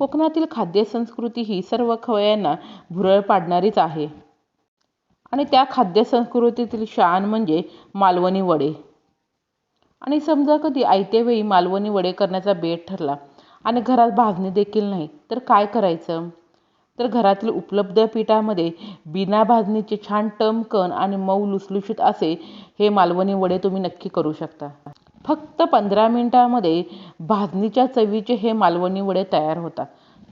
कोकणातील खाद्यसंस्कृती ही सर्व खवयांना भुरळ पाडणारीच आहे. आणि त्या खाद्यसंस्कृतीतील शान म्हणजे मालवणी वडे. आणि समजा कधी आयत्यावेळी मालवणी वडे करण्याचा बेत ठरला आणि घरात भाजणी देखील नाही तर काय करायचं? तर घरातील उपलब्ध पिठामध्ये बिना भाजणीचे छान टमकन आणि मऊ लुसलुशीत असे हे मालवणी वडे तुम्ही नक्की करू शकता. फक्त पंधरा मिनिटामध्ये भाजणीच्या चवीचे हे मालवणी वडे तयार होतात.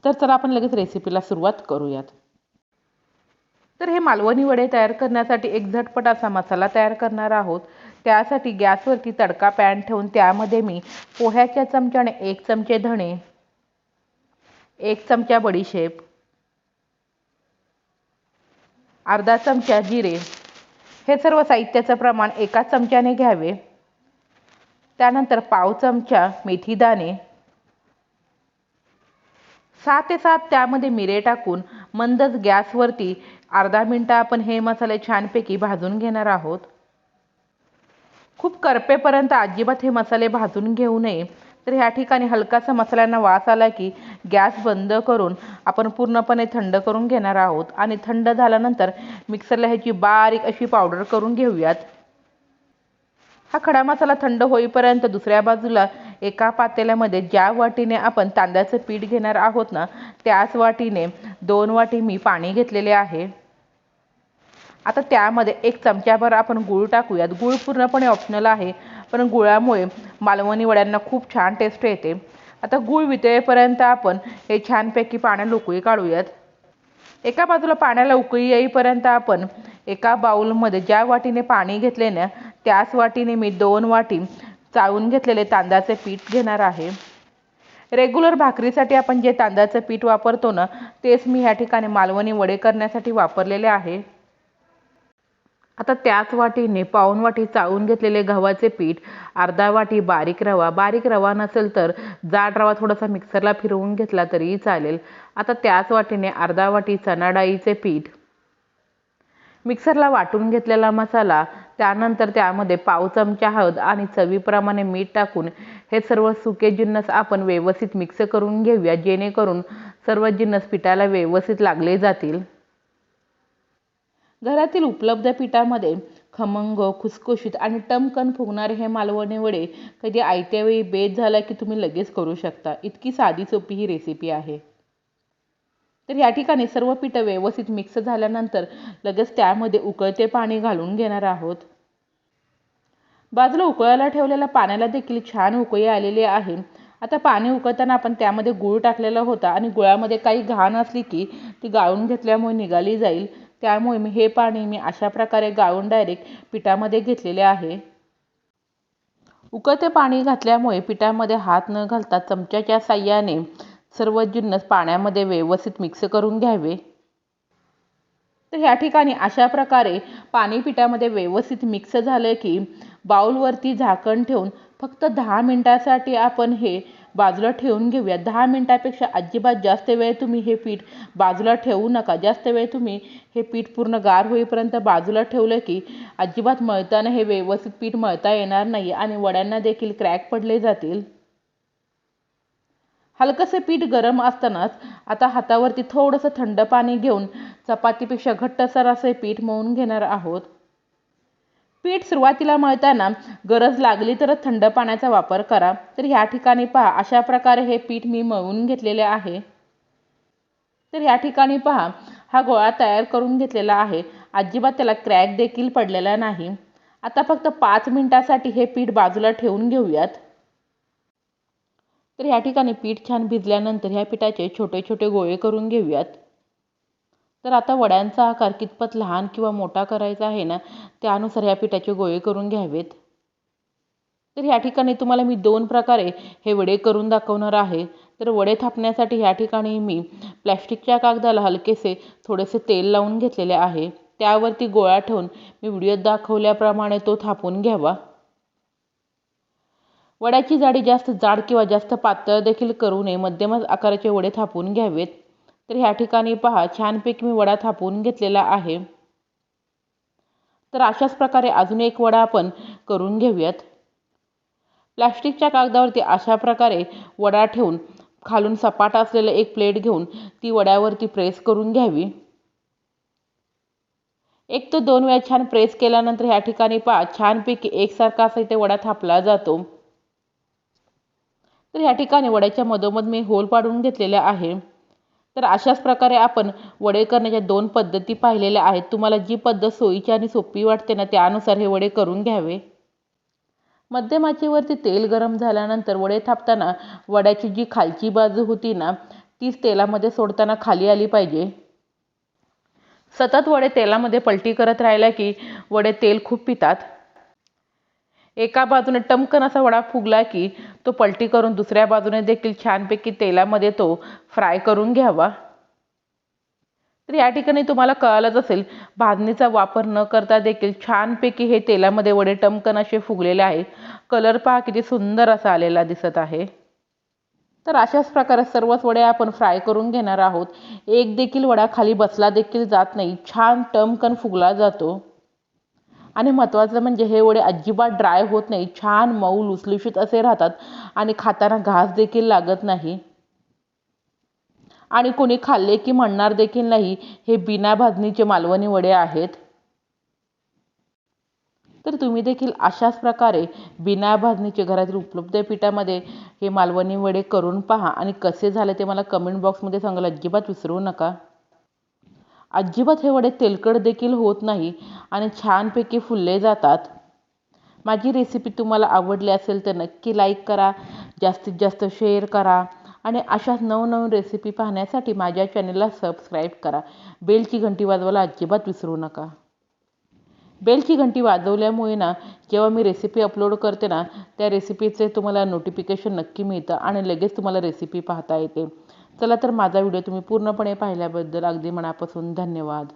तर चला आपण लगेच रेसिपीला सुरुवात करूयात. तर हे मालवणी वडे तयार करण्यासाठी एक झटपट असा मसाला तयार करणार आहोत. त्यासाठी गॅसवरती तडका पॅन ठेवून त्यामध्ये मी पोह्याच्या चमच्याने एक चमचे धणे एक चमचा बडीशेप अर्धा चमचा जिरे हे सर्व साहित्याचं प्रमाण एका चमच्याने घ्यावे. त्यानंतर पाव चमचा मेथी दाणे. सहा ते सात त्यामध्ये मिरे टाकून मंदच गॅसवरती अर्धा मिनटं आपण हे मसाले छानपैकी भाजून घेणार आहोत. खूप करपेपर्यंत अजिबात हे मसाले भाजून घेऊ नये. तर ह्या ठिकाणी हलकासा मसाल्यांना वास आला की गॅस बंद करून आपण पूर्णपणे थंड करून घेणार आहोत. आणि थंड झाल्यानंतर मिक्सरला ह्याची बारीक अशी पावडर करून घेऊयात. हा खडा मसाला थंड होईपर्यंत दुसऱ्या बाजूला एका पातेल्यामध्ये ज्या वाटीने आपण तांदळाचं पीठ घेणार आहोत ना त्याच वाटीने दोन वाटी मी पाणी घेतलेले आहे. आता त्यामध्ये एक चमच्याभर आपण गूळ टाकूयात. गूळ पूर्णपणे ऑप्शनल आहे पण गुळामुळे मालवणी वड्यांना खूप छान टेस्ट येते. आता गूळ वितळेपर्यंत आपण हे छानपैकी पाण्या उकळी काढूयात. एका बाजूला पाण्याला उकळी येईपर्यंत आपण एका बाऊलमध्ये ज्या वाटीने पाणी घेतले ना त्याच वाटीने मी दोन वाटी चाळून घेतलेले तांदळाचे पीठ घेणार आहे. रेग्युलर भाकरीसाठी आपण जे तांदळाचं पीठ वापरतो ना तेच मी ह्या ठिकाणी मालवणी वडे करण्यासाठी वापरलेले आहे. आता त्याच वाटीने पाऊण वाटी चाळून घेतलेले गव्हाचे पीठ अर्धा वाटी बारीक रवा. बारीक रवा नसेल तर जाड रवा थोडासा मिक्सरला फिरवून घेतला तरीही चालेल. आता त्याच वाटीने अर्धा वाटी चणा डाळीचे पीठ. मिक्सरला वाटून घेतलेला मसाला त्यानंतर त्यामध्ये पाव चमचा हळद आणि चवीप्रमाणे मीठ टाकून हे सर्व सुके जिन्नस आपण व्यवस्थित मिक्स करून घेऊया जेणेकरून सर्व जिन्नस पिठाला व्यवस्थित लागले जातील. घरातील उपलब्ध पिठामध्ये खमंग खुसखुशीत आणि टमकन फुगणारे हे मालवणी वडे कधी आयत्या वेळी बेत झाला की तुम्ही लगेच करू शकता. इतकी साधी सोपी ही रेसिपी आहे. तर या ठिकाणी सर्व पिठं व्यवस्थित मिक्स झाल्यानंतर लगेच त्यामध्ये उकळते पाणी घालून घेणार आहोत. बाजूला उकळायला ठेवलेल्या पाण्याला देखील छान उकळी आलेली आहे. आता पाणी उकळताना आपण त्यामध्ये गूळ टाकलेला होता आणि गुळामध्ये काही घाण असली की ती गाळून घेतल्यामुळे निघाली जाईल. त्यामुळे मी हे पाणी मी अशा प्रकारे गाळून डायरेक्ट पिठामध्ये घेतलेले आहे. उकळते पाणी घातल्यामुळे पिठामध्ये हात न घालता चमच्याच्या साह्याने सर्व जिन्नस पाण्यामध्ये व्यवस्थित मिक्स करून घ्यावे. तर ह्या ठिकाणी अशा प्रकारे पाणी पिठामध्ये व्यवस्थित मिक्स झालं की बाउलवरती झाकण ठेवून फक्त दहा मिनटासाठी आपण हे बाजूला ठेवून घेऊया दहा मिनटापेक्षा अजिबात जास्त वेळ तुम्ही हे पीठ बाजूला ठेवू नका. जास्त वेळ तुम्ही हे पीठ पूर्ण गार होईपर्यंत बाजूला ठेवलं की अजिबात मळताना हे व्यवस्थित पीठ मळता येणार नाही आणि वड्यांना देखील क्रॅक पडले जातील. हलकंसं पीठ गरम असतानाच आता हातावरती थोडंसं थंड पाणी घेऊन चपातीपेक्षा घट्टसर असे पीठ मळून घेणार आहोत. पीठ सुरुवातीला मळताना गरज लागली तर थंड पाण्याचा वापर करा. तर ह्या ठिकाणी पहा अशा प्रकारे हे पीठ मी मळून घेतलेले आहे. तर ह्या ठिकाणी पहा हा गोळा तयार करून घेतलेला आहे. अजिबात त्याला क्रॅक देखील पडलेला नाही. आता फक्त पाच मिनिटासाठी हे पीठ बाजूला ठेवून घेऊयात. तर ह्या ठिकाणी पीठ छान भिजल्यानंतर ह्या पिठाचे छोटे छोटे गोळे करून घेऊयात. तर आता वड्यांचा आकार कितपत लहान किंवा मोठा करायचा आहे ना त्यानुसार ह्या पिठाचे गोळे करून घ्यावेत. तर ह्या ठिकाणी तुम्हाला मी दोन प्रकारे हे वडे करून दाखवणार आहे. तर वडे थापण्यासाठी ह्या ठिकाणी मी प्लॅस्टिकच्या कागदाला हलकेसे थोडेसे तेल लावून घेतलेले आहे. त्यावरती गोळा ठेवून मी व्हिडिओत दाखवल्याप्रमाणे तो थापून घ्यावा. वड्याची जाडी जास्त जाड किंवा जास्त पातळ देखील करू नये. मध्यमच आकाराचे वडे थापून घ्यावेत. तर ह्या ठिकाणी पहा छानपैकी मी वडा थापून घेतलेला आहे. तर अशाच प्रकारे अजून एक वडा आपण करून घेऊयात. प्लॅस्टिकच्या कागदावरती अशा प्रकारे वडा ठेवून खालून सपाट असलेलं एक प्लेट घेऊन ती वड्यावरती प्रेस करून घ्यावी. एक ते दोन वेळा छान प्रेस केल्यानंतर ह्या ठिकाणी पहा छानपैकी एकसारखा असा इथे वडा थापला जातो. तर ह्या ठिकाणी वड्याच्या मधोमध मी होल पाडून घेतलेला आहे. तर अशाच प्रकारे आपण वडे करण्याच्या दोन पद्धती पाहिलेल्या आहेत. तुम्हाला जी पद्धत सोयीची आणि सोपी वाटते ना त्यानुसार हे वडे करून घ्यावे. मध्यमाचीवरती तेल गरम झाल्यानंतर वडे थापताना वड्याची जी खालची बाजू होती ना तीच तेलामध्ये सोडताना खाली आली पाहिजे. सतत वडे तेलामध्ये पलटी करत राहिला की वडे तेल खूप पितात. एका बाजूने टमकन असा वडा फुगला की तो पलटी करून दुसऱ्या बाजूने देखील छानपैकी तेलामध्ये तो फ्राय करून घ्यावा. तर या ठिकाणी तुम्हाला कळालंच असेल भाजणीचा वापर न करता देखील छानपैकी हे तेलामध्ये वडे टमकन असे फुगलेले आहे. कलर पहा किती सुंदर असा आलेला दिसत आहे. तर अशाच प्रकारे सर्वच वडे आपण फ्राय करून घेणार आहोत. एक देखील वडा खाली बसला देखील जात नाही. छान टमकन फुगला जातो. आणि महत्त्वाचं म्हणजे हे वडे अजिबात ड्राय होत नाही. छान मऊ लुसलुशीत असे राहतात. आणि खाताना घास देखील लागत नाही. आणि कोणी खाल्ले की म्हणणार देखील नाही हे बिना भाजणीचे मालवणी वडे आहेत. तर तुम्ही देखील अशाच प्रकारे बिना भाजणीचे घरातील उपलब्ध पिठामध्ये हे मालवणी वडे करून पहा. आणि कसे झाले ते मला कमेंट बॉक्समध्ये सांगायला अजिबात विसरू नका. अजिबात हे वडे तेलकट देखील होत नाही आणि छानपैकी फुलले जातात. माझी रेसिपी तुम्हाला आवडली असेल तर नक्की लाईक करा जास्तीत जास्त शेअर करा आणि अशाच नवनवीन रेसिपी पाहण्यासाठी माझ्या चॅनलला सबस्क्राईब करा. बेलची घंटी वाजवायला अजिबात विसरू नका. बेलची घंटी वाजवल्यामुळे ना जेव्हा मी रेसिपी अपलोड करते ना त्या रेसिपीचे तुम्हाला नोटिफिकेशन नक्की मिळतं आणि लगेच तुम्हाला रेसिपी पाहता येते. चला तर माझा व्हिडिओ तुम्ही पूर्णपणे पाहिल्याबद्दल अगदी मनापासून धन्यवाद.